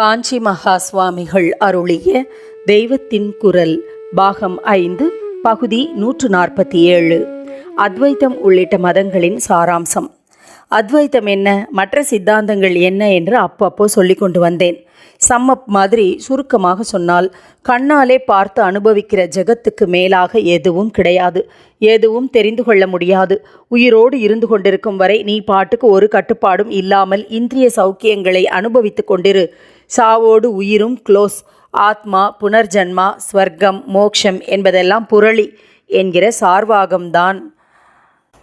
காஞ்சி மகா சுவாமிகள் அருளிய தெய்வத்தின் குரல் பாகம் ஐந்து பகுதி நூற்று நாற்பத்தி ஏழு. அத்வைத்தம் உள்ளிட்ட மதங்களின் சாராம்சம். அத்வைத்தம் என்ன? மற்ற சித்தாந்தங்கள் என்ன என்று அப்பப்போ சொல்லி கொண்டு வந்தேன். சம்மப் மாதிரி சுருக்கமாக சொன்னால் கண்ணாலே பார்த்து அனுபவிக்கிற ஜெகத்துக்கு மேலாக எதுவும் கிடையாது. எதுவும் தெரிந்து கொள்ள முடியாது. உயிரோடு இருந்து கொண்டிருக்கும் வரை நீ பாட்டுக்கு ஒரு கட்டுப்பாடும் இல்லாமல் இந்திரிய சௌக்கியங்களை அனுபவித்துக் கொண்டிரு. சாவோடு உயிரும் க்ளோஸ் ஆத்மா புனர்ஜன்மா ஸ்வர்க்கம் மோக்ஷம் என்பதெல்லாம் புரளி என்கிற சார்வாகம்தான்.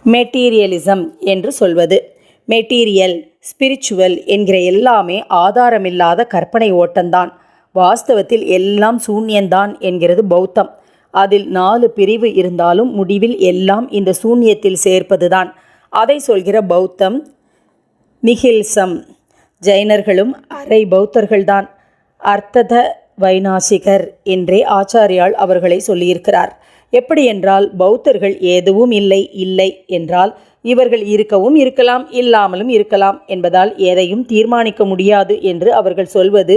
மெட்டீரியலிசம் என்று சொல்வது. மெட்டீரியல் ஸ்பிரிச்சுவல் என்கிற எல்லாமே ஆதாரமில்லாத கற்பனை ஓட்டம்தான். வாஸ்தவத்தில் எல்லாம் சூன்யந்தான் என்கிறது பௌத்தம். அதில் நாலு பிரிவு இருந்தாலும் முடிவில் எல்லாம் இந்த சூன்யத்தில் சேர்ப்பதுதான். அதை சொல்கிற பௌத்தம் நிகில்சம். ஜைனர்களும் அரை பௌத்தர்கள்தான். அர்த்தத வைநாசிகர் என்றே ஆச்சாரியால் அவர்களை சொல்லியிருக்கிறார். எப்படி என்றால் பௌத்தர்கள் எதுவும் இல்லை இல்லை என்றால் இவர்கள் இருக்கவும் இருக்கலாம் இல்லாமலும் இருக்கலாம் என்பதால் எதையும் தீர்மானிக்க முடியாது என்று அவர்கள் சொல்வது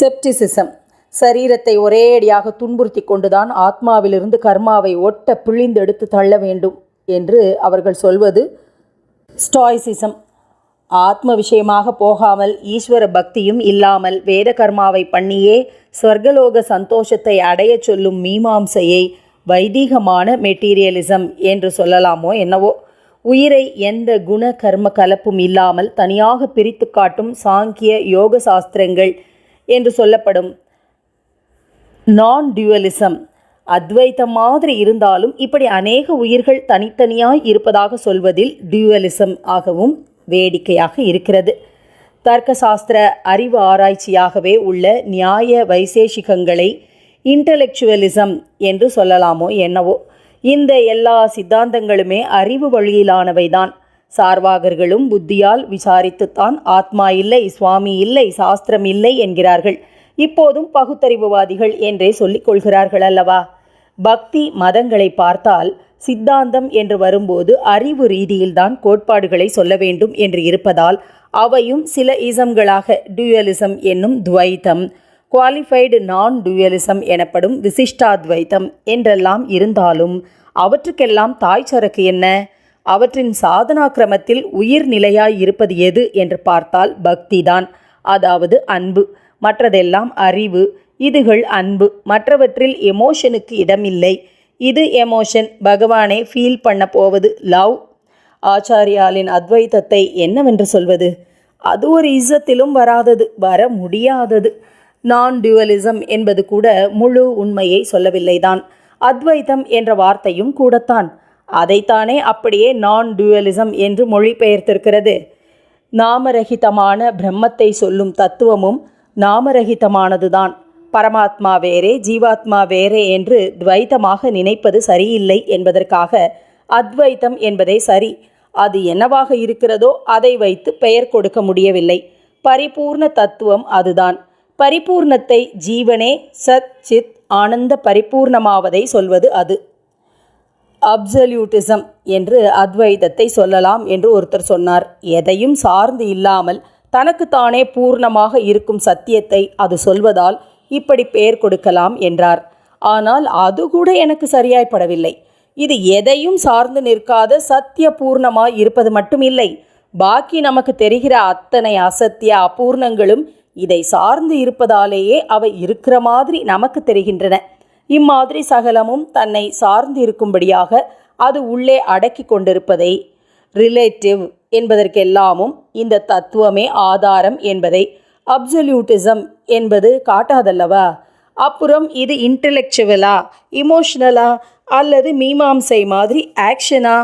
செப்டிசிசம். சரீரத்தை ஒரேடியாக துன்புறுத்தி கொண்டுதான் ஆத்மாவிலிருந்து கர்மாவை ஒட்ட பிழிந்தெடுத்து தள்ள வேண்டும் என்று அவர்கள் சொல்வது ஸ்டாய்சிசம். ஆத்ம விஷயமாக போகாமல் ஈஸ்வர பக்தியும் இல்லாமல் வேத கர்மாவை பண்ணியே ஸ்வர்கலோக சந்தோஷத்தை அடையச் சொல்லும் மீமாம்சையை வைதீகமான மெட்டீரியலிசம் என்று சொல்லலாமோ என்னவோ? உயிரை எந்த குண கர்ம கலப்பும் இல்லாமல் தனியாக பிரித்து காட்டும் சாங்கிய யோக சாஸ்திரங்கள் என்று சொல்லப்படும் நான் டியூவலிசம் அத்வைத்தம் மாதிரி இருந்தாலும் இப்படி அநேக உயிர்கள் தனித்தனியாய் இருப்பதாக சொல்வதில் டியூவலிசம் ஆகவும் வேடிக்கையாக இருக்கிறது. தர்க்க சாஸ்திர அறிவு ஆராய்ச்சியாகவே உள்ள நியாய வைசேஷிகங்களை இன்டலெக்சுவலிசம் என்று சொல்லலாமோ என்னவோ. இந்த எல்லா சித்தாந்தங்களுமே அறிவு வழியிலானவைதான். சார்வாகர்களும் புத்தியால் விசாரித்துத்தான் ஆத்மா இல்லை சுவாமி இல்லை சாஸ்திரம் இல்லை என்கிறார்கள். இப்போதும் பகுத்தறிவுவாதிகள் என்றே சொல்லிக் கொள்கிறார்கள் அல்லவா? பக்தி மதங்களை பார்த்தால் சித்தாந்தம் என்று வரும்போது அறிவு ரீதியில்தான் கோட்பாடுகளை சொல்ல வேண்டும் என்று இருப்பதால் அவையும் சில இசம்களாக டியூயலிசம் என்னும் துவைத்தம் குவாலிஃபைடு நான் டியூயலிசம் எனப்படும் விசிஷ்டாத்வைத்தம் என்றெல்லாம் இருந்தாலும் அவற்றுக்கெல்லாம் தாய் சரக்கு என்ன? அவற்றின் சாதனா கிரமத்தில் உயிர் நிலையாய் இருப்பது எது என்று பார்த்தால் பக்திதான். அதாவது அன்பு. மற்றதெல்லாம் அறிவு. இதுகள் அன்பு. மற்றவற்றில் எமோஷனுக்கு இடமில்லை. இது எமோஷன் பகவானை ஃபீல் பண்ண போவது லவ் ஆச்சாரியாலின் அத்வைத்தத்தை என்னவென்று சொல்வது? அது ஒரு இசத்திலும் வராதது வர முடியாதது. நான் டியூவலிசம் என்பது கூட முழு உண்மையை சொல்லவில்லைதான் அத்வைத்தம் என்ற வார்த்தையும் கூடத்தான். அதைத்தானே அப்படியே நான் டியூவலிசம் என்று மொழிபெயர்த்திருக்கிறது. நாமரகிதமான பிரம்மத்தை சொல்லும் தத்துவமும் நாமரகிதமானதுதான். பரமாத்மா வேறே ஜீவாத்மா வேறே என்று துவைத்தமாக நினைப்பது சரியில்லை என்பதற்காக அத்வைத்தம் என்பதே சரி. அது என்னவாக இருக்கிறதோ அதை வைத்து பெயர் கொடுக்க முடியவில்லை. பரிபூர்ண தத்துவம் அதுதான். பரிபூர்ணத்தை ஜீவனே சத் சித் ஆனந்த பரிபூர்ணமாவதை சொல்வது அது. அப்சல்யூட்டிசம் என்று அத்வைதத்தை சொல்லலாம் என்று ஒருத்தர் சொன்னார். எதையும் சார்ந்து இல்லாமல் தனக்குத்தானே பூர்ணமாக இருக்கும் சத்தியத்தை அது சொல்வதால் இப்படி பெயர் கொடுக்கலாம் என்றார். ஆனால் அது கூட எனக்கு சரியாய்ப்படவில்லை. இது எதையும் சார்ந்து நிற்காத சத்திய பூர்ணமாய் இருப்பது மட்டுமில்லை. பாக்கி நமக்கு தெரிகிற அத்தனை அசத்திய அபூர்ணங்களும் இதை சார்ந்து இருப்பதாலேயே அவை இருக்கிற மாதிரி நமக்கு தெரிகின்றன. இம்மாதிரி சகலமும் தன்னை சார்ந்து இருக்கும்படியாக அது உள்ளே அடக்கி கொண்டிருப்பதை ரிலேட்டிவ் என்பதற்கெல்லாமும் இந்த தத்துவமே ஆதாரம் என்பதை அப்சல்யூட்டிசம் என்பது காட்டாதல்லவா? அப்புறம் இது இன்டலெக்சுவலா இமோஷனலா அல்லது மீமாம்சை மாதிரி ஆக்ஷனா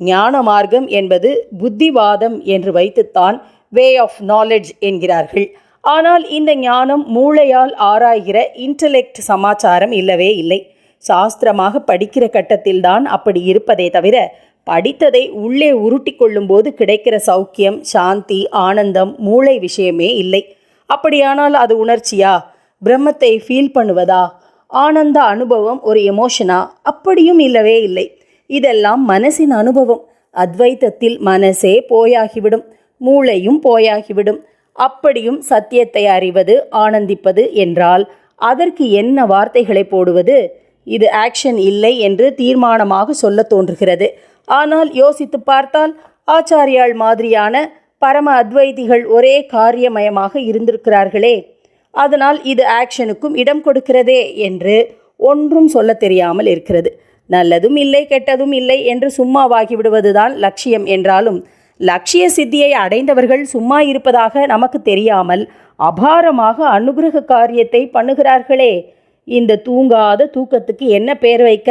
ஞான மார்க்கம் என்பது புத்திவாதம் என்று வைத்துத்தான் வே ஆஃப் நாலெட்ஜ் என்கிறார்கள். ஆனால் இந்த ஞானம் மூளையால் ஆராய்கிற இன்டலெக்ட் சமாச்சாரம் இல்லவே இல்லை. சாஸ்திரமாக படிக்கிற கட்டத்தில்தான் அப்படி இருப்பதே தவிர படித்ததை உள்ளே உருட்டி கொள்ளும்போது கிடைக்கிற சௌக்கியம் சாந்தி ஆனந்தம் மூளை விஷயமே இல்லை. அப்படியானால் அது உணர்ச்சியா? பிரம்மத்தை ஃபீல் பண்ணுவதா? ஆனந்த அனுபவம் ஒரு எமோஷனா அப்படியும் இல்லவே இல்லை. இதெல்லாம் மனசின் அனுபவம். அத்வைத்தத்தில் மனசே போயாகிவிடும். மூளையும் போயாகிவிடும். அப்படியும் சத்தியத்தை அறிவது ஆனந்திப்பது என்றால் அதற்கு என்ன வார்த்தைகளை போடுவது? இது ஆக்ஷன் இல்லை என்று தீர்மானமாக சொல்ல தோன்றுகிறது. ஆனால் யோசித்து பார்த்தால் ஆச்சாரியாள் மாதிரியான பரம அத்வைதிகள் ஒரே காரியமயமாக இருந்திருக்கிறார்களே. அதனால் இது ஆக்ஷனுக்கும் இடம் கொடுக்கிறதே என்று ஒன்றும் சொல்ல தெரியாமல் இருக்கிறது. நல்லதும் இல்லை கெட்டதும் இல்லை என்று சும்மாவாகி விடுவதுதான் லட்சியம் என்றாலும் லட்சிய சித்தியை அடைந்தவர்கள் சும்மா இருப்பதாக நமக்கு தெரியாமல் அபாரமாக அனுகிரக காரியத்தை பண்ணுகிறார்களே. இந்த தூங்காத தூக்கத்துக்கு என்ன பெயர் வைக்க?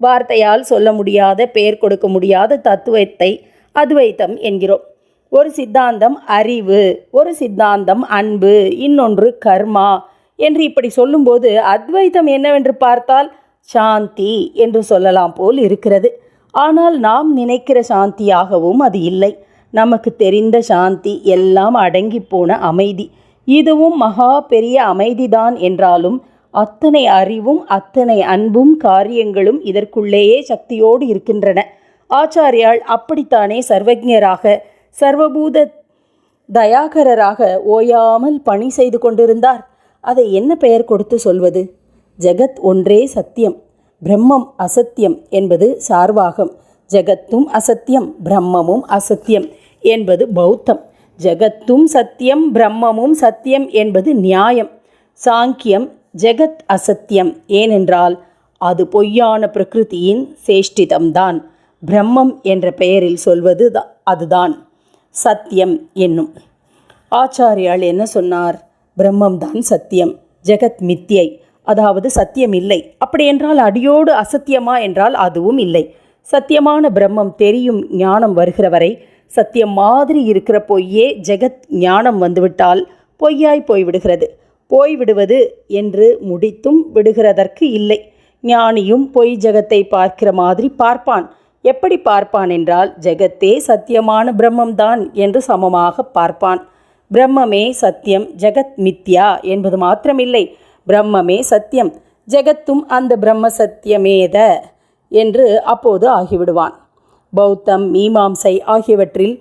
வார்த்தையால் சொல்ல முடியாத பெயர் கொடுக்க முடியாத தத்துவத்தை அத்வைத்தம் என்கிறோம். ஒரு சித்தாந்தம் அறிவு ஒரு சித்தாந்தம் அன்பு இன்னொன்று கர்மா என்று இப்படி சொல்லும்போது அத்வைத்தம் என்னவென்று பார்த்தால் சாந்தி என்று சொல்லலாம் போல் இருக்கிறது. ஆனால் நாம் நினைக்கிற சாந்தியாகவும் அது இல்லை. நமக்கு தெரிந்த சாந்தி எல்லாம் அடங்கி போன அமைதி. இதுவும் மகா பெரிய அமைதிதான் என்றாலும் அத்தனை அறிவும் அத்தனை அன்பும் காரியங்களும் இதற்குள்ளேயே சக்தியோடு இருக்கின்றன. ஆச்சாரியால் அப்படித்தானே சர்வஜராக சர்வபூத தயாகரராக ஓயாமல் பணி செய்து கொண்டிருந்தார். அதை என்ன பெயர் கொடுத்து சொல்வது? ஜெகத் ஒன்றே சத்தியம் பிரம்மம் அசத்தியம் என்பது சார்வாகம். ஜெகத்தும் அசத்தியம் பிரம்மமும் அசத்தியம் என்பது பௌத்தம். ஜெகத்தும் சத்தியம் பிரம்மமும் சத்தியம் என்பது நியாயம். சாங்கியம் ஜெகத் அசத்தியம். ஏனென்றால் அது பொய்யான பிரகிருதியின் சேஷ்டிதம்தான். பிரம்மம் என்ற பெயரில் சொல்வது அதுதான். சத்தியம் என்னும். ஆச்சாரியால் என்ன சொன்னார்? பிரம்மம்தான் சத்தியம் ஜெகத் மித்தியை. அதாவது சத்தியம் இல்லை. அப்படியென்றால் அடியோடு அசத்தியமா என்றால் அதுவும் இல்லை. சத்தியமான பிரம்மம் தெரியும் ஞானம் வருகிற வரை சத்தியம் மாதிரி இருக்கிற பொய்யே ஜெகத் ஞானம் வந்துவிட்டால் பொய்யாய் போய்விடுகிறது. போய்விடுவது என்று முடித்தும் விடுகிறதற்கு இல்லை. ஞானியும் பொய் ஜெகத்தை பார்க்கிற மாதிரி பார்ப்பான். எப்படி பார்ப்பான் என்றால் ஜெகத்தே சத்தியமான பிரம்மம்தான் என்று சமமாக பார்ப்பான். பிரம்மமே சத்தியம் ஜெகத் மித்யா என்பது மாத்திரமில்லை. பிரம்மமே சத்தியம் ஜெகத்தும் அந்த பிரம்ம சத்தியமேத என்று அப்போது ஆகிவிடுவான். பௌத்தம் மீமாம்சை ஆகியவற்றில்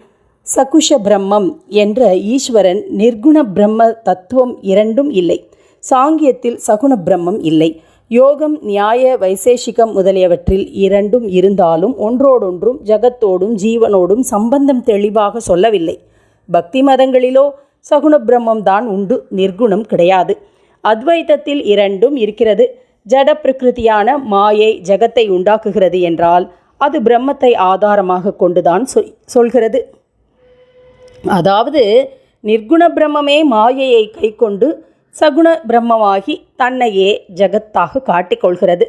சகுஷ பிரம்மம் என்ற ஈஸ்வரன் நிர்குண பிரம்ம தத்துவம் இரண்டும் இல்லை. சாங்கியத்தில் சகுண பிரம்மம் இல்லை. யோகம் நியாய வைசேஷிகம் முதலியவற்றில் இரண்டும் இருந்தாலும் ஒன்றோடொன்றும் ஜகத்தோடும் ஜீவனோடும் சம்பந்தம் தெளிவாக சொல்லவில்லை. பக்தி மதங்களிலோ சகுண பிரம்மம் தான் உண்டு நிர்குணம் கிடையாது. அத்வைதத்தில் இரண்டும் இருக்கிறது. ஜட பிரகிருதியான மாயை ஜகத்தை உண்டாக்குகிறது என்றால் அது பிரம்மத்தை ஆதாரமாக கொண்டுதான் சொல் சொல்கிறது. அதாவது நிர்குண பிரம்மமே மாயையை கைக்கொண்டு சகுண பிரம்மமாகி தன்னையே ஜகத்தாக காட்டிக்கொள்கிறது.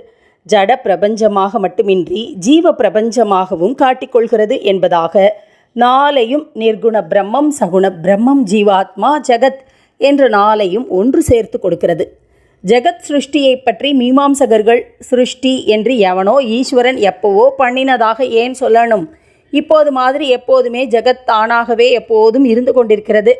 ஜட பிரபஞ்சமாக மட்டுமின்றி ஜீவ பிரபஞ்சமாகவும் காட்டிக்கொள்கிறது என்பதாக நாளையும் நிர்குண பிரம்மம் சகுண பிரம்மம் ஜீவாத்மா ஜகத் என்ற நாளையும் ஒன்று சேர்த்து கொடுக்கிறது. ஜெகத் சிருஷ்டியை பற்றி மீமாம்சகர்கள் சிருஷ்டி என்று எவனோ ஈஸ்வரன் எப்போவோ பண்ணினதாக ஏன் சொல்லணும்? இப்போது மாதிரி எப்போதுமே ஜெகத் தானாகவே எப்போதும் இருந்து கொண்டிருக்கிறது.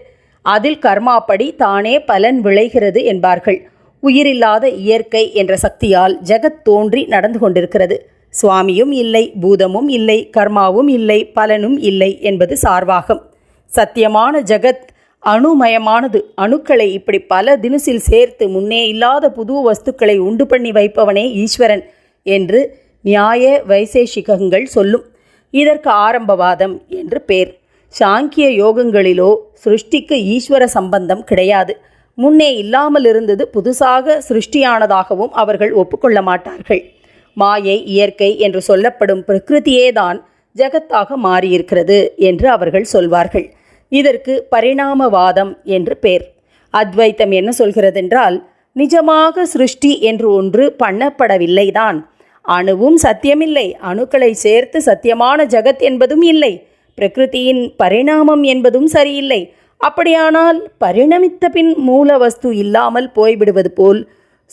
அதில் கர்மாப்படி தானே பலன் விளைகிறது என்பார்கள். உயிரில்லாத இயற்கை என்ற சக்தியால் ஜெகத் தோன்றி நடந்து கொண்டிருக்கிறது. சுவாமியும் இல்லை பூதமும் இல்லை கர்மாவும் இல்லை பலனும் இல்லை என்பது சார்வாகம் சத்தியமான ஜெகத் அணுமயமானது. அணுக்களை இப்படி பல தினுசில் சேர்த்து முன்னே இல்லாத புது வஸ்துக்களை உண்டு பண்ணி வைப்பவனே ஈஸ்வரன் என்று நியாய வைசேஷிகங்கள் சொல்லும். இதற்கு ஆரம்பவாதம் என்று பேர். சாங்கிய யோகங்களிலோ சிருஷ்டிக்கு ஈஸ்வர சம்பந்தம் கிடையாது. முன்னே இல்லாமல் இருந்தது புதுசாக சிருஷ்டியானதாகவும் அவர்கள் ஒப்புக்கொள்ள மாட்டார்கள். மாயை இயற்கை என்று சொல்லப்படும் பிரகிருதியேதான் ஜகத்தாக மாறியிருக்கிறது என்று அவர்கள் சொல்வார்கள். இதற்கு பரிணாமவாதம் என்று பேர். அத்வைத்தம் என்ன சொல்கிறதென்றால் நிஜமாக சிருஷ்டி என்று ஒன்று பண்ணப்படவில்லைதான். அணுவும் சத்தியமில்லை. அணுக்களை சேர்த்து சத்தியமான ஜகத் என்பதும் இல்லை. பிரகிருதியின் பரிணாமம் என்பதும் சரியில்லை. அப்படியானால் பரிணமித்த பின் மூல வஸ்து இல்லாமல் போய்விடுவது போல்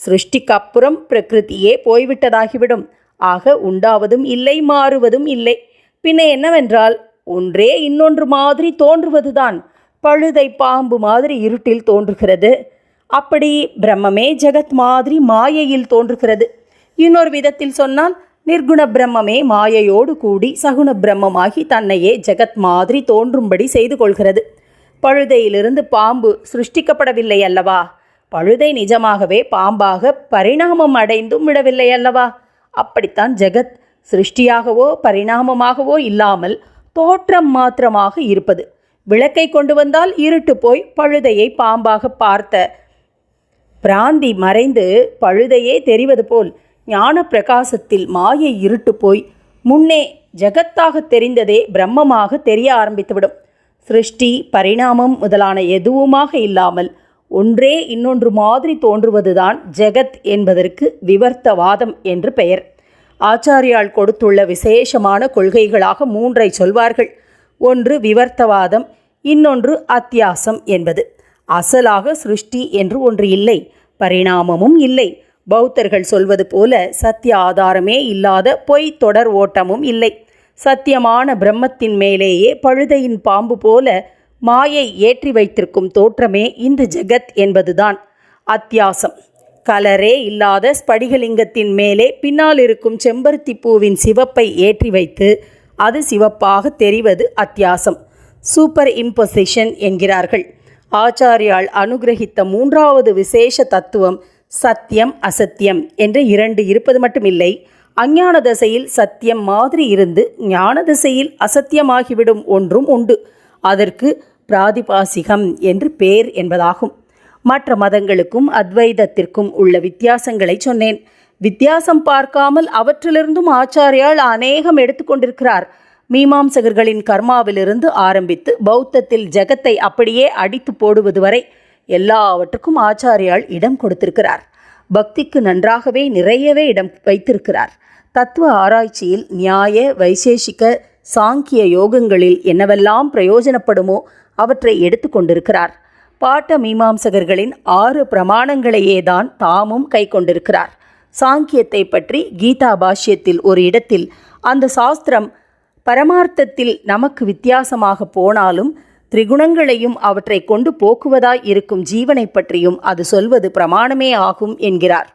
சிருஷ்டிக்கு அப்புறம் பிரகிருதியே போய்விட்டதாகிவிடும். ஆக உண்டாவதும் இல்லை மாறுவதும் இல்லை. பின்ன என்னவென்றால் ஒன்றே இன்னொன்று மாதிரி தோன்றுவதுதான். பழுதை பாம்பு மாதிரி இருட்டில் தோன்றுகிறது. அப்படி பிரம்மமே ஜெகத் மாதிரி மாயையில் தோன்றுகிறது. இன்னொரு விதத்தில் சொன்னால் நிர்குண பிரம்மமே மாயையோடு கூடி சகுண பிரம்மமாகி தன்னையே ஜெகத் மாதிரி தோன்றும்படி செய்து கொள்கிறது. பழுதையிலிருந்து பாம்பு சிருஷ்டிக்கப்படவில்லை அல்லவா? பழுதை நிஜமாகவே பாம்பாக பரிணாமம் அடைந்தும் விடவில்லை அல்லவா? அப்படித்தான் ஜெகத் சிருஷ்டியாகவோ பரிணாமமாகவோ இல்லாமல் தோற்றம் மாத்திரமாக இருப்பது. விளக்கை கொண்டு வந்தால் இருட்டு போய் பழுதையை பாம்பாக பார்த்த பிராந்தி மறைந்து பழுதையே தெரிவது போல் ஞான பிரகாசத்தில் மாயை இருட்டு போய் முன்னே ஜகத்தாக தெரிந்ததே பிரம்மமாக தெரிய ஆரம்பித்துவிடும். சிருஷ்டி பரிணாமம் முதலான எதுவுமாக இல்லாமல் ஒன்றே இன்னொன்று மாதிரி தோன்றுவதுதான் ஜெகத் என்பதற்கு விவர்த்தவாதம் என்று பெயர். ஆச்சாரியால் கொடுத்துள்ள விசேஷமான கொள்கைகளாக மூன்றை சொல்வார்கள். ஒன்று விவர்த்தவாதம் இன்னொன்று அத்தியாசம் என்பது. அசலாக சிருஷ்டி என்று ஒன்று இல்லை பரிணாமமும் இல்லை. பௌத்தர்கள் சொல்வது போல சத்திய ஆதாரமே இல்லாத பொய் தொடர் ஓட்டமும் இல்லை. சத்தியமான பிரம்மத்தின் மேலேயே பழுதையின் பாம்பு போல மாயை ஏற்றி வைத்திருக்கும் தோற்றமே இந்த ஜெகத் என்பதுதான். அத்தியாசம். கலரே இல்லாத ஸ்படிகலிங்கத்தின் மேலே பின்னால் இருக்கும் செம்பருத்தி பூவின் சிவப்பை ஏற்றி வைத்து அது சிவப்பாக தெரிவது அத்தியாசம். சூப்பர் இம்பொசிஷன் என்கிறார்கள். ஆச்சாரியால் அனுகிரகித்த மூன்றாவது விசேஷ தத்துவம் சத்தியம் அசத்தியம் என்று இரண்டு இருப்பது மட்டுமில்லை. அஞ்ஞான தசையில் சத்தியம் மாதிரி இருந்து ஞான தசையில் அசத்தியமாகிவிடும் ஒன்றும் உண்டு. அதற்கு பிராதிபாசிகம் என்று பேர் என்பதாகும். மற்ற மதங்களுக்கும் அத்வைதத்திற்கும் உள்ள வித்தியாசங்களை சொன்னேன். வித்தியாசம் பார்க்காமல் அவற்றிலிருந்தும் ஆச்சாரியால் அநேகம் எடுத்துக்கொண்டிருக்கிறார் மீமாம்சகர்களின் கர்மாவிலிருந்து ஆரம்பித்து பௌத்தத்தில் ஜெகத்தை அப்படியே அடித்து போடுவது வரை எல்லாவற்றுக்கும் ஆச்சாரியால் இடம் கொடுத்திருக்கிறார். பக்திக்கு நன்றாகவே நிறையவே இடம் வைத்திருக்கிறார். தத்துவ ஆராய்ச்சியில் நியாய வைசேஷிக சாங்கிய யோகங்களில் என்னவெல்லாம் பிரயோஜனப்படுமோ அவற்றை எடுத்து கொண்டிருக்கிறார். பாட்ட மீமாம்சகர்களின் ஆறு பிரமாணங்களையே தான் தாமும் கை கொண்டிருக்கிறார். சாங்கியத்தை பற்றி கீதா பாஷ்யத்தில் ஒரு இடத்தில் அந்த சாஸ்திரம் பரமார்த்தத்தில் நமக்கு வித்தியாசமாக போனாலும் திரிகுணங்களையும் அவற்றை கொண்டு போக்குவதாய் இருக்கும் ஜீவனை பற்றியும் அது சொல்வது பிரமாணமே ஆகும் என்கிறார்.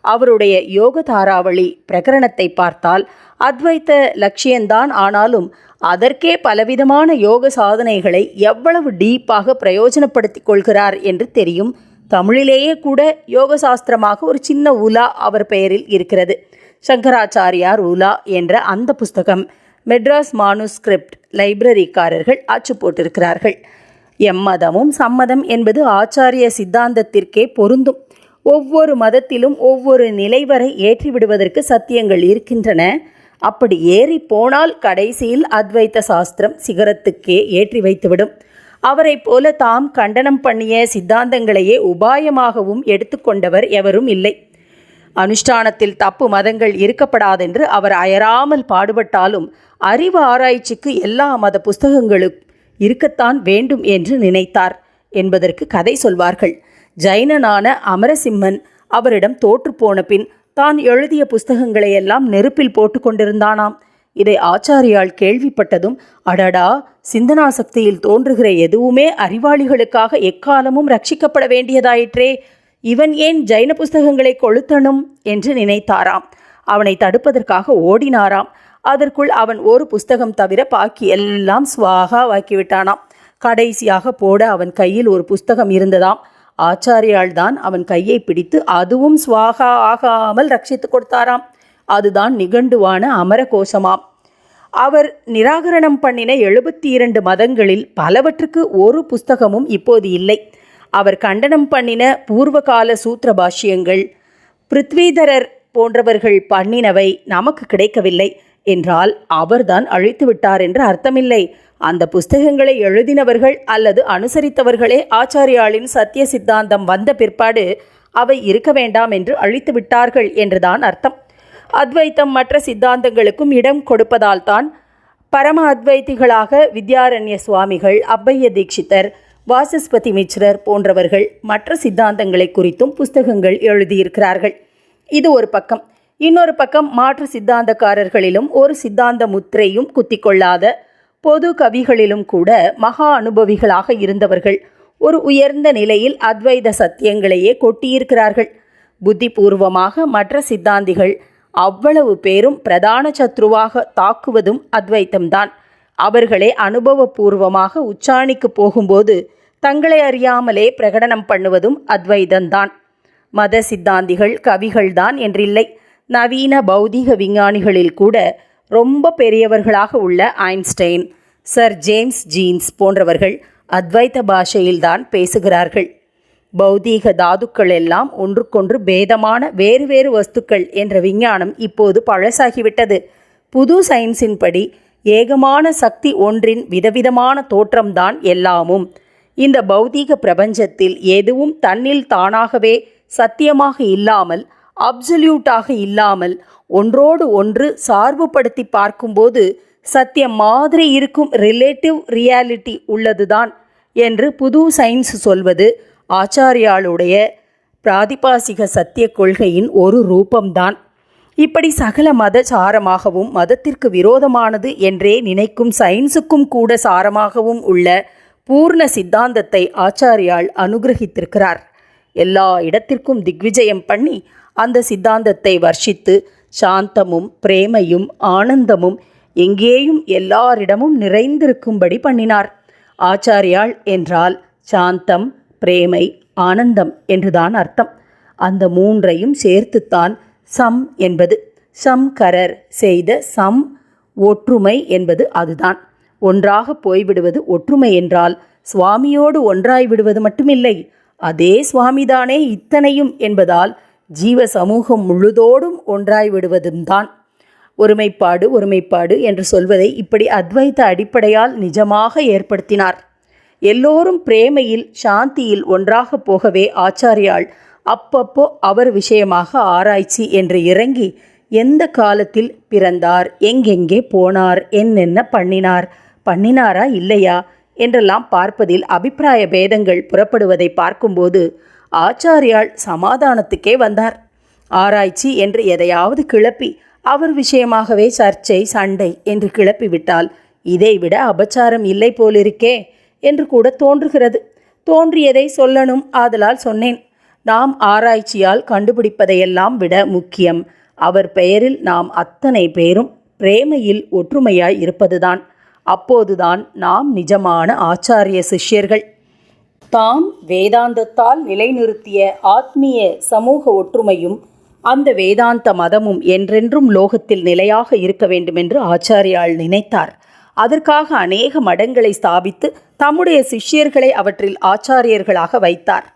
அவருடைய யோக தாராவளி பிரகரணத்தை பார்த்தால் அத்வைத்த லட்சியந்தான் ஆனாலும் அதற்கே பலவிதமான யோக சாதனைகளை எவ்வளவு டீப்பாக பிரயோஜனப்படுத்திக் கொள்கிறார் என்று தெரியும். தமிழிலேயே கூட யோக சாஸ்திரமாக ஒரு சின்ன உலா அவர் பெயரில் இருக்கிறது. சங்கராச்சாரியார் உலா என்ற அந்த புஸ்தகம். மெட்ராஸ் மானுஸ்கிரிப்ட் லைப்ரரிக்காரர்கள் அச்சு போட்டிருக்கிறார்கள். எம்மதமும் சம்மதம் என்பது ஆச்சாரிய சித்தாந்தத்திற்கே பொருந்தும். ஒவ்வொரு மதத்திலும் ஒவ்வொரு நிலை வரை ஏற்றிவிடுவதற்கு சத்தியங்கள் இருக்கின்றன. அப்படி ஏறி போனால் கடைசியில் அத்வைத்த சாஸ்திரம் சிகரத்துக்கே ஏற்றி வைத்துவிடும். அவரைப் போல தாம் கண்டனம் பண்ணிய சித்தாந்தங்களையே உபாயமாகவும் எடுத்துக்கொண்டவர் எவரும் இல்லை. அனுஷ்டானத்தில் தப்பு மதங்கள் இருக்கப்படாதென்று அவர் அயராமல் பாடுபட்டாலும் அறிவு ஆராய்ச்சிக்கு எல்லா மத புஸ்தகங்களும் இருக்கத்தான் வேண்டும் என்று நினைத்தார் என்பதற்கு கதை சொல்வார்கள். ஜைனனான அமரசிம்மன் அவரிடம் தோற்றுப்போன பின் தான் எழுதிய புஸ்தகங்களை எல்லாம் நெருப்பில் போட்டு கொண்டிருந்தானாம். இதை ஆச்சாரியால் கேள்விப்பட்டதும் அடடா சிந்தனா சக்தியில் தோன்றுகிற எதுவுமே அறிவாளிகளுக்காக எக்காலமும் ரட்சிக்கப்பட வேண்டியதாயிற்றே இவன் ஏன் ஜைன புஸ்தகங்களை கொளுத்தணும் என்று நினைத்தாராம். அவனை தடுப்பதற்காக ஓடினாராம். அதற்குள் அவன் ஒரு புஸ்தகம் தவிர பாக்கி எல்லாம் சுவாகாவாக்கிவிட்டானாம் கடைசியாக போட அவன் கையில் ஒரு புஸ்தகம் இருந்ததாம். ஆச்சாரியால் தான் அவன் கையை பிடித்து அதுவும் சுவாகா ஆகாமல் ரட்சித்து கொடுத்தாராம். அதுதான் நிகண்டுவான அமரகோஷமாம். அவர் நிராகரணம் பண்ணின எழுபத்தி இரண்டு மதங்களில் பலவற்றுக்கு ஒரு புஸ்தகமும் இப்போது இல்லை. அவர் கண்டனம் பண்ணின பூர்வகால சூத்திர பாஷ்யங்கள் பிருத்வீதரர் போன்றவர்கள் பண்ணினவை நமக்கு கிடைக்கவில்லை என்றால் அவர்தான் அழித்து விட்டார் என்று அர்த்தமில்லை. அந்த புஸ்தகங்களை எழுதினவர்கள் அல்லது அனுசரித்தவர்களே ஆச்சாரியாளின் சத்திய சித்தாந்தம் வந்த பிற்பாடு அவை இருக்க வேண்டாம் என்று அழித்து விட்டார்கள் என்றுதான் அர்த்தம். அத்வைத்தம் மற்ற சித்தாந்தங்களுக்கும் இடம் கொடுப்பதால் தான் பரம அத்வைத்திகளாக வித்யாரண்ய சுவாமிகள் அப்பைய தீட்சிதர் வாசஸ்பதி மிச்ரர் போன்றவர்கள் மற்ற சித்தாந்தங்களை குறித்தும் புஸ்தகங்கள் எழுதியிருக்கிறார்கள். இது ஒரு பக்கம். இன்னொரு பக்கம் மாற்று சித்தாந்தக்காரர்களிலும் ஒரு சித்தாந்த முத்திரையும் குத்திக்கொள்ளாத பொது கவிகளிலும் கூட மகா அனுபவிகளாக இருந்தவர்கள் ஒரு உயர்ந்த நிலையில் அத்வைத சத்தியங்களையே கொட்டியிருக்கிறார்கள். புத்திபூர்வமாக மற்ற சித்தாந்திகள் அவ்வளவு பேரும் பிரதான சத்ருவாக தாக்குவதும் அத்வைத்தம்தான். அவர்களே அனுபவபூர்வமாக உச்சாணிக்கு போகும்போது தங்களை அறியாமலே பிரகடனம் பண்ணுவதும் அத்வைதந்தான் மத சித்தாந்திகள் கவிகள்தான் என்றில்லை. நவீன பௌதீக விஞ்ஞானிகளில் கூட ரொம்ப பெரியவர்களாக உள்ள ஐன்ஸ்டைன் சர் ஜேம்ஸ் ஜீன்ஸ் போன்றவர்கள் அத்வைத பாஷையில்தான் பேசுகிறார்கள். பௌதீக தாதுக்கள் எல்லாம் ஒன்றுக்கொன்று பேதமான வேறு வேறு வஸ்துக்கள் என்ற விஞ்ஞானம் இப்போது பழசாகிவிட்டது. புது சயின்ஸின்படி ஏகமான சக்தி ஒன்றின் விதவிதமான தோற்றம்தான் எல்லாமும். இந்த பௌதீக பிரபஞ்சத்தில் எதுவும் தன்னில் தானாகவே சத்தியமாக இல்லாமல் அப்சல்யூட்டாக இல்லாமல் ஒன்றோடு ஒன்று சார்புபடுத்தி பார்க்கும்போது சத்தியம் மாதிரி இருக்கும் ரிலேட்டிவ் ரியாலிட்டி உள்ளதுதான் என்று புது சயின்ஸ் சொல்வது ஆச்சாரியாளுடைய பிராதிபாசிக சத்திய கொள்கையின் ஒரு ரூபம்தான். இப்படி சகல மத சாரமாகவும் மதத்திற்கு விரோதமானது என்றே நினைக்கும் சயின்ஸுக்கும் கூட சாரமாகவும் உள்ள பூர்ண சித்தாந்தத்தை ஆச்சாரியால் அனுகிரகித்திருக்கிறார். எல்லா இடத்திற்கும் திக்விஜயம் பண்ணி அந்த சித்தாந்தத்தை வர்ஷித்து சாந்தமும் பிரேமையும் ஆனந்தமும் எங்கேயும் எல்லாரிடமும் நிறைந்திருக்கும்படி பண்ணினார். ஆச்சாரியாள் என்றால் சாந்தம் பிரேமை ஆனந்தம் என்றுதான் அர்த்தம். அந்த மூன்றையும் சேர்த்துத்தான் சம் என்பது சம்கரர் செய்த சம் ஒற்றுமை என்பது அதுதான். ஒன்றாக போய்விடுவது ஒற்றுமை என்றால் சுவாமியோடு ஒன்றாய் விடுவது மட்டுமில்லை. அதே சுவாமிதானே இத்தனையும் என்பதால் ஜீவ சமூகம் முழுதோடும் ஒன்றாய் விடுவதும் தான். ஒருமைப்பாடு ஒருமைப்பாடு என்று சொல்வதை இப்படி அத்வைத்த அடிப்படையால் நிஜமாக ஏற்படுத்தினார். எல்லோரும் பிரேமையில் சாந்தியில் ஒன்றாக போகவே ஆச்சாரியால் அப்பப்போ அவர் விஷயமாக ஆராய்ச்சி என்று இறங்கி எந்த காலத்தில் பிறந்தார் எங்கெங்கே போனார் என்னென்ன பண்ணினார் பண்ணினாரா இல்லையா என்றெல்லாம் பார்ப்பதில் அபிப்பிராய பேதங்கள் புறப்படுவதை பார்க்கும்போது ஆச்சாரியாள் சமாதானத்துக்கே வந்தார். ஆராய்ச்சி என்று எதையாவது கிளப்பி அவர் விஷயமாகவே சர்ச்சை சண்டை என்று கிளப்பிவிட்டால் இதைவிட அபச்சாரம் இல்லை போலிருக்கே என்று கூட தோன்றுகிறது. தோன்றியதை சொல்லணும் ஆதலால் சொன்னேன். நாம் ஆராய்ச்சியால் கண்டுபிடிப்பதையெல்லாம் விட முக்கியம். அவர் பெயரில் நாம் அத்தனை பேரும் பிரேமையில் ஒற்றுமையாய் இருப்பதுதான். அப்போதுதான் நாம் நிஜமான ஆச்சாரிய சிஷ்யர்கள். தாம் வேதாந்தத்தால் நிலைநிறுத்திய ஆத்மீய சமூக ஒற்றுமையும் அந்த வேதாந்த மதமும் என்றென்றும் லோகத்தில் நிலையாக இருக்க வேண்டுமென்று ஆச்சாரியால் நினைத்தார். அதற்காக அநேக மடங்களை ஸ்தாபித்து தம்முடைய சிஷ்யர்களை அவற்றில் ஆச்சாரியர்களாக வைத்தார்.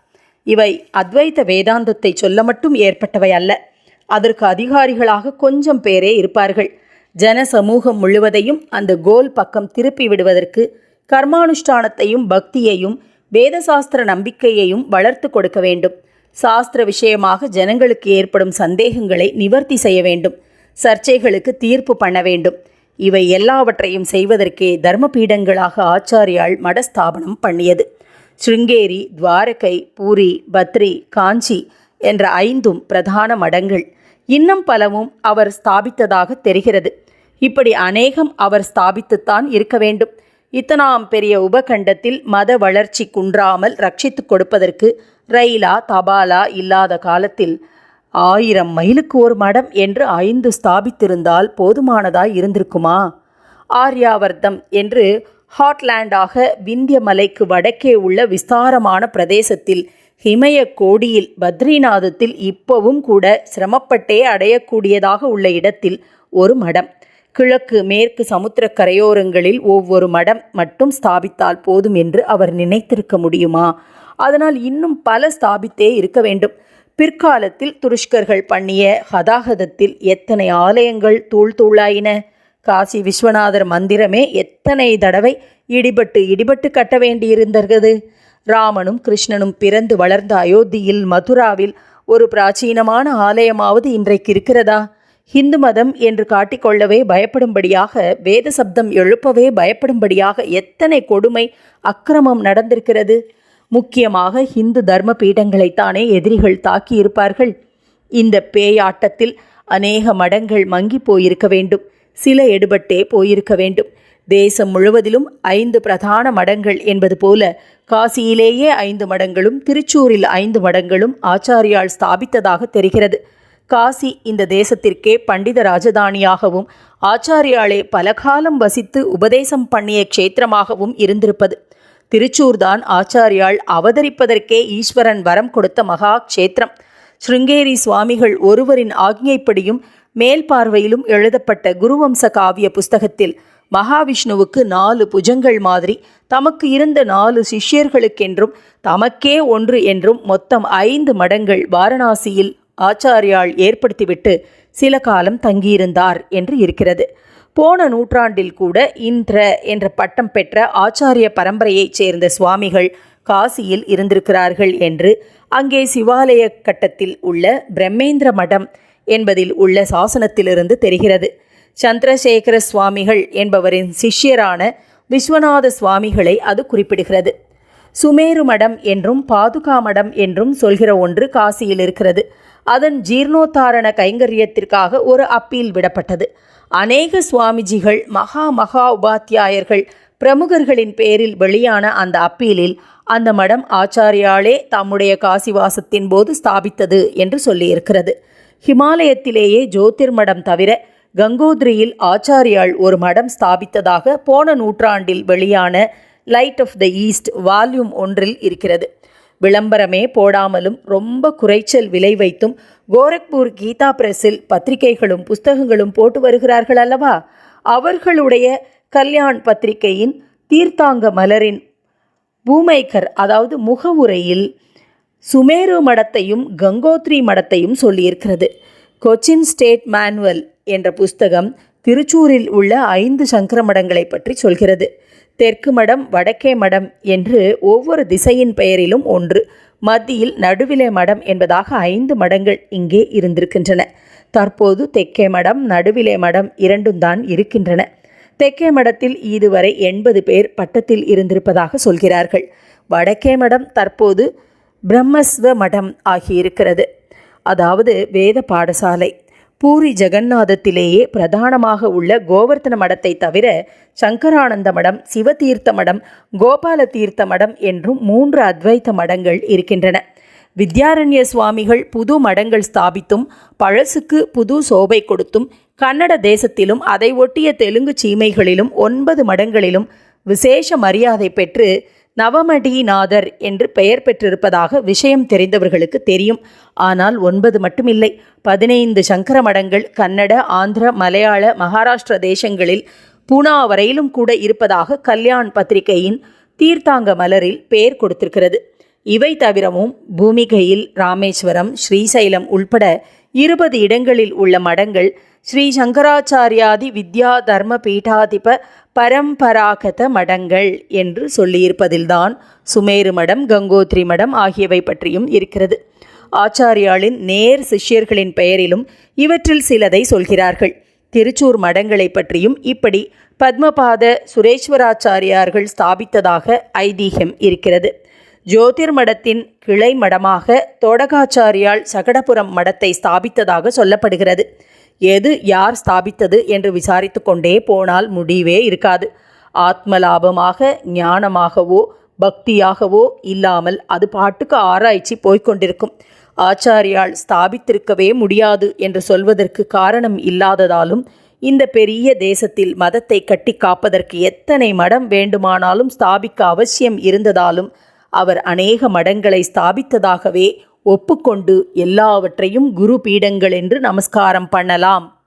இவை அத்வைத வேதாந்தத்தை சொல்ல மட்டும் ஏற்பட்டவை அல்ல. அதற்கு அதிகாரிகளாக கொஞ்சம் பேரே இருப்பார்கள். ஜன சமூகம் முழுவதையும் அந்த கோல் பக்கம் திருப்பி விடுவதற்கு கர்மானுஷ்டானத்தையும் பக்தியையும் வேதசாஸ்திர நம்பிக்கையையும் வளர்த்து கொடுக்க வேண்டும். சாஸ்திர விஷயமாக ஜனங்களுக்கு ஏற்படும் சந்தேகங்களை நிவர்த்தி செய்ய வேண்டும். சர்ச்சைகளுக்கு தீர்ப்பு பண்ண வேண்டும். இவை எல்லாவற்றையும் செய்வதற்கே தர்மபீடங்களாக ஆச்சாரியால் மடஸ்தாபனம் பண்ணியது. ஸ்ருங்கேரி துவாரகை பூரி பத்ரி காஞ்சி என்ற ஐந்தும் பிரதான மடங்கள். இன்னும் பலவும் அவர் ஸ்தாபித்ததாக தெரிகிறது. இப்படி அநேகம் அவர் ஸ்தாபித்துத்தான் இருக்க வேண்டும். இத்தனாம் பெரிய உபகண்டத்தில் மத வளர்ச்சி குன்றாமல் ரட்சித்து கொடுப்பதற்கு ரயிலா தபாலா இல்லாத காலத்தில் ஆயிரம் மைலுக்கு ஒரு மடம் என்று ஐந்து ஸ்தாபித்திருந்தால் போதுமானதாய் இருந்திருக்குமா? ஆர்யாவர்த்தம் என்று ஹாட்லேண்டாக விந்திய மலைக்கு வடக்கே உள்ள விஸ்தாரமான பிரதேசத்தில் ஹிமய கோடியில் பத்ரிநாதத்தில் இப்பவும் கூட சிரமப்பட்டே அடையக்கூடியதாக உள்ள இடத்தில் ஒரு மடம். கிழக்கு மேற்கு சமுத்திர கரையோரங்களில் ஒவ்வொரு மடம் மட்டும் ஸ்தாபித்தால் போதும் என்று அவர் நினைத்திருக்க முடியுமா? அதனால் இன்னும் பல ஸ்தாபித்தே இருக்க வேண்டும். பிற்காலத்தில் துருஷ்கர்கள் பண்ணிய ஹதாகதத்தில் எத்தனை ஆலயங்கள் தூள் தூளாயின? காசி விஸ்வநாதர் மந்திரமே எத்தனை தடவை இடிபட்டு இடிபட்டு கட்ட வேண்டியிருந்தது ராமனும் கிருஷ்ணனும் பிறந்து வளர்ந்த அயோத்தியில் மதுராவில் ஒரு பிராச்சீனமான ஆலயமாவது இன்றைக்கு இருக்கிறதா? ஹிந்து மதம் என்று காட்டிக்கொள்ளவே பயப்படும்படியாக வேத சப்தம் எழுப்பவே பயப்படும்படியாக எத்தனை கொடுமை அக்கிரமம் நடந்திருக்கிறது? முக்கியமாக ஹிந்து தர்ம பீடங்களைத்தானே எதிரிகள் தாக்கியிருப்பார்கள். இந்த பேயாட்டத்தில் அநேக மடங்கள் மங்கி போயிருக்க வேண்டும். சில எடுபட்டே போயிருக்க வேண்டும். தேசம் முழுவதிலும் ஐந்து பிரதான மடங்கள் என்பது போல காசியிலேயே ஐந்து மடங்களும் திருச்சூரில் ஐந்து மடங்களும் ஆச்சாரியால் ஸ்தாபித்ததாக தெரிகிறது. காசி இந்த தேசத்திற்கே பண்டித ராஜதானியாகவும் ஆச்சாரியாலே பல காலம் வசித்து உபதேசம் பண்ணிய க்ஷேத்திரமாகவும் இருந்திருப்பது. திருச்சூர்தான் ஆச்சாரியால் அவதரிப்பதற்கே ஈஸ்வரன் வரம் கொடுத்த மகா க்ஷேத்திரம். ஸ்ருங்கேரி சுவாமிகள் ஒருவரின் ஆக்ஞைப்படியும் மேல் பார்வையிலும் எழுதப்பட்ட குருவம்ச காவிய புஸ்தகத்தில் மகாவிஷ்ணுவுக்கு நாலு புஜங்கள் மாதிரி தமக்கு இருந்த நாலு சிஷ்யர்களுக்கென்றும் தமக்கே ஒன்று என்றும் மொத்தம் ஐந்து மடங்கள் வாரணாசியில் ஆச்சாரியால் ஏற்படுத்திவிட்டு சில காலம் தங்கியிருந்தார் என்று இருக்கிறது. போன நூற்றாண்டில் கூட இந்திர என்ற பட்டம் பெற்ற ஆச்சாரிய பரம்பரையைச் சேர்ந்த சுவாமிகள் காசியில் இருந்திருக்கிறார்கள் என்று அங்கே சிவாலய கட்டத்தில் உள்ள பிரம்மேந்திர மடம் என்பதில் உள்ள சாசனத்திலிருந்து தெரிகிறது. சந்திரசேகர சுவாமிகள் என்பவரின் சிஷ்யரான விஸ்வநாத சுவாமிகளை அது குறிப்பிடுகிறது. சுமேரு மடம் என்றும் பாதுகா மடம் என்றும் சொல்கிற ஒன்று காசியில் இருக்கிறது. அதன் ஜீர்ணோத்தாரண கைங்கரியத்திற்காக ஒரு அப்பீல் விடப்பட்டது. அநேக சுவாமிஜிகள் மகா மகா உபாத்தியாயர்கள் பிரமுகர்களின் பேரில் வெளியான அந்த அப்பீலில் அந்த மடம் ஆச்சாரியாலே தம்முடைய காசிவாசத்தின் போது ஸ்தாபித்தது என்று சொல்லியிருக்கிறது. ஹிமாலயத்திலேயே ஜோதிர் மடம் தவிர கங்கோத்ரியில் ஆச்சாரியாள் ஒரு மடம் ஸ்தாபித்ததாக போன நூற்றாண்டில் வெளியான light of the East volume ஒன்றில் இருக்கிறது. விளம்பரமே போடாமலும் ரொம்ப குறைச்சல் விலை வைத்தும் கோரக்பூர் கீதா பிரஸில் பத்திரிகைகளும் புஸ்தகங்களும் போட்டு வருகிறார்கள் அல்லவா? அவர்களுடைய கல்யாண் பத்திரிகையின் தீர்த்தாங்க மலரின் பூமைக்கர் அதாவது முகவுரையில் சுமேரு மடத்தையும் கங்கோத்ரி மடத்தையும் சொல்லியிருக்கிறது. கொச்சின் ஸ்டேட் மேனுவல் என்ற புஸ்தகம் திருச்சூரில் உள்ள ஐந்து சங்கர மடங்களை பற்றி சொல்கிறது. தெற்கு மடம் வடக்கே மடம் என்று ஒவ்வொரு திசையின் பெயரிலும் ஒன்று மத்தியில் நடுவிலே மடம் என்பதாக ஐந்து மடங்கள் இங்கே இருந்திருக்கின்றன. தற்போது தெற்கே மடம் நடுவிலே மடம் இரண்டும் தான் இருக்கின்றன. தெற்கே மடத்தில் இதுவரை எண்பது பேர் பட்டத்தில் இருந்திருப்பதாக சொல்கிறார்கள். வடக்கே மடம் தற்போது பிரம்மஸ்வ மடம் ஆகியிருக்கிறது. அதாவது வேத பாடசாலை. பூரி ஜெகநாதத்திலேயே பிரதானமாக உள்ள கோவர்த்தன மடத்தை தவிர சங்கரானந்த மடம் சிவதீர்த்த மடம் கோபால தீர்த்த மடம் என்றும் மூன்று அத்வைத்த மடங்கள் இருக்கின்றன. வித்யாரண்ய சுவாமிகள் புது மடங்கள் ஸ்தாபித்தும் பழசுக்கு புது சோபை கொடுத்தும் கன்னட தேசத்திலும் அதை ஒட்டிய தெலுங்கு சீமைகளிலும் ஒன்பது மடங்களிலும் விசேஷ மரியாதை பெற்று நவமடிநாதர் என்று பெயர் பெற்றிருப்பதாக விஷயம் தெரிந்தவர்களுக்கு தெரியும். ஆனால் ஒன்பது மட்டுமில்லை. பதினைந்து சங்கர மடங்கள் கன்னட ஆந்திர மலையாள மகாராஷ்டிர தேசங்களில் பூனா வரையிலும் கூட இருப்பதாக கல்யாண் பத்திரிகையின் தீர்த்தாங்க மலரில் பெயர் கொடுத்திருக்கிறது. இவை தவிரவும் பூமிகையில் ராமேஸ்வரம் ஸ்ரீசைலம் உள்பட இருபது இடங்களில் உள்ள மடங்கள் ஸ்ரீ சங்கராச்சாரியாதி வித்யா தர்ம பீட்டாதிப பரம்பராகத மடங்கள் என்று சொல்லியிருப்பதில்தான் சுமேரு மடம் கங்கோத்ரி மடம் ஆகியவை பற்றியும் இருக்கிறது. ஆச்சாரியாளின் நேர் சிஷ்யர்களின் பெயரிலும் இவற்றில் சிலதை சொல்கிறார்கள். திருச்சூர் மடங்களை பற்றியும் இப்படி பத்மபாத சுரேஸ்வராச்சாரியார்கள் ஸ்தாபித்ததாக ஐதீகம் இருக்கிறது. ஜோதிர் மடத்தின் கிளை மடமாக தோடகாச்சாரியால் சகடபுரம் மடத்தை ஸ்தாபித்ததாக சொல்லப்படுகிறது. எது யார் ஸ்தாபித்தது என்று விசாரித்து கொண்டே போனால் முடிவே இருக்காது. ஆத்ம லாபமாக ஞானமாகவோ பக்தியாகவோ இல்லாமல் அது பாட்டுக்கு ஆராய்ச்சி போய்க்கொண்டிருக்கும் ஆச்சாரியால் ஸ்தாபித்திருக்கவே முடியாது என்று சொல்வதற்கு காரணம் இல்லாததாலும் இந்த பெரிய தேசத்தில் மதத்தை கட்டி காப்பதற்கு எத்தனை மடம் வேண்டுமானாலும் ஸ்தாபிக்க அவசியம் இருந்ததாலும் அவர் அநேக மடங்களை ஸ்தாபித்ததாகவே ஒப்புக்கொண்டு எல்லாவற்றையும் குரு பீடங்கள் என்று நமஸ்காரம் பண்ணலாம்.